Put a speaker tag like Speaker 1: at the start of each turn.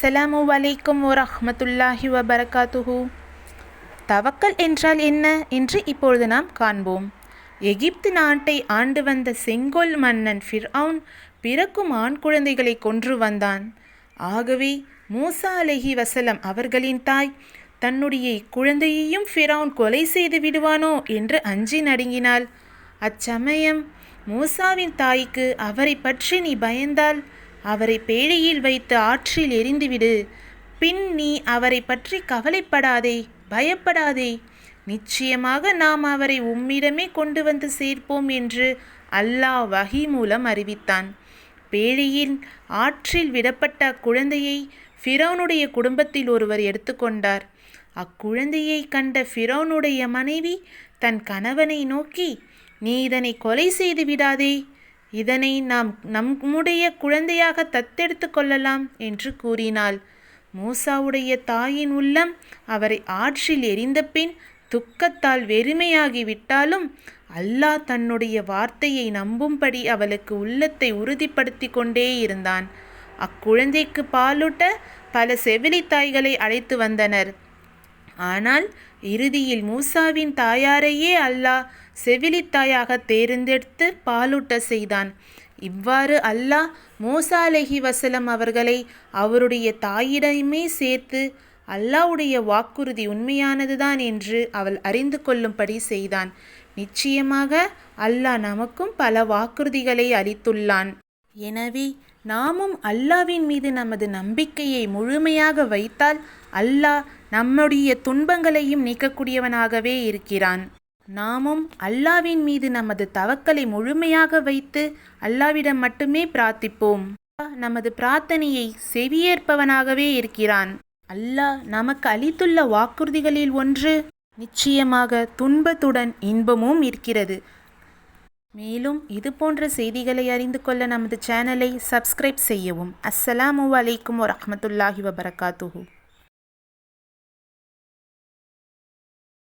Speaker 1: அஸ்ஸலாமு அலைக்கும் வரஹ்மத்துல்லாஹி வபரகாத்துஹு. தவக்கல் என்றால் என்ன என்று இப்பொழுது நாம் காண்போம். எகிப்து நாட்டை ஆண்டு வந்த செங்கோல் மன்னன் ஃபிர்அவுன் பிறக்கும் ஆண் குழந்தைகளை கொன்று வந்தான். ஆகவே மூசா அலஹி வசலம் அவர்களின் தாய் தன்னுடைய குழந்தையையும் ஃபிரவுன் கொலை செய்து விடுவானோ என்று அஞ்சி நடுங்கினாள். அச்சமயம் மூசாவின் தாய்க்கு அவரை பற்றி நீ பயந்தால் அவரை பேழையில் வைத்து ஆற்றில் எரிந்துவிடு. பின் நீ அவரை பற்றி கவலைப்படாதே பயப்படாதே. நிச்சயமாக நாம் அவரை உம்மிடமே கொண்டு வந்து சேர்ப்போம் என்று அல்லாஹ் வஹி மூலம் அறிவித்தான். பேழையில் ஆற்றில் விடப்பட்ட அக்குழந்தையை ஃபிரௌனுடைய குடும்பத்தில் ஒருவர் எடுத்துக்கொண்டார் அக்குழந்தையை கண்ட ஃபிரௌனுடைய மனைவி தன் கணவனை நோக்கி நீ இதனை கொலை செய்து விடாதே இதனை நாம் நம்முடைய குழந்தையாக தத்தெடுத்து கொள்ளலாம் என்று கூறினாள். மூசாவுடைய தாயின் உள்ளம் அவரை ஆற்றில் எரிந்த பின் துக்கத்தால் வெறுமையாகிவிட்டாலும் அல்லாஹ் தன்னுடைய வார்த்தையை நம்பும்படி அவளுக்கு உள்ளத்தை உறுதிப்படுத்தி கொண்டே இருந்தான். அக்குழந்தைக்கு பாலூட்ட பல செவிலி தாய்களை அழைத்து வந்தனர். ஆனால் இறுதியில் மூசாவின் தாயாரையே அல்லாஹ் செவிலித்தாயாக தேர்ந்தெடுத்து பாலூட்ட செய்தான். இவ்வாறு அல்லாஹ் மூசா அலஹி வசலம் அவர்களை அவருடைய தாயிடமே சேர்த்து அல்லாவுடைய வாக்குறுதி உண்மையானதுதான் என்று அவள் அறிந்து கொள்ளும்படி செய்தான். நிச்சயமாக அல்லாஹ் நமக்கும் பல வாக்குறுதிகளை அளித்துள்ளான். எனவே நாமும் அல்லாவின் மீது நமது நம்பிக்கையை முழுமையாக வைத்தால் அல்லாஹ் நம்முடைய துன்பங்களையும் நீக்கக்கூடியவனாகவே இருக்கிறான். நாமும் அல்லாவின் மீது நமது தவக்கலை முழுமையாக வைத்து அல்லாவிடம் மட்டுமே பிரார்த்திப்போம். நமது பிரார்த்தனையை செவியேற்பவனாகவே இருக்கிறான். அல்லாஹ் நமக்கு அளித்துள்ள வாக்குறுதிகளில் ஒன்று நிச்சயமாக துன்பத்துடன் இன்பமும் இருக்கிறது. மேலும் இது போன்ற செய்திகளை அறிந்து கொள்ள நமது சேனலை சப்ஸ்கிரைப் செய்யவும். அஸ்ஸலாமு அலைக்கும் வரமத்துல்லாஹி வபரகாத்துஹூ.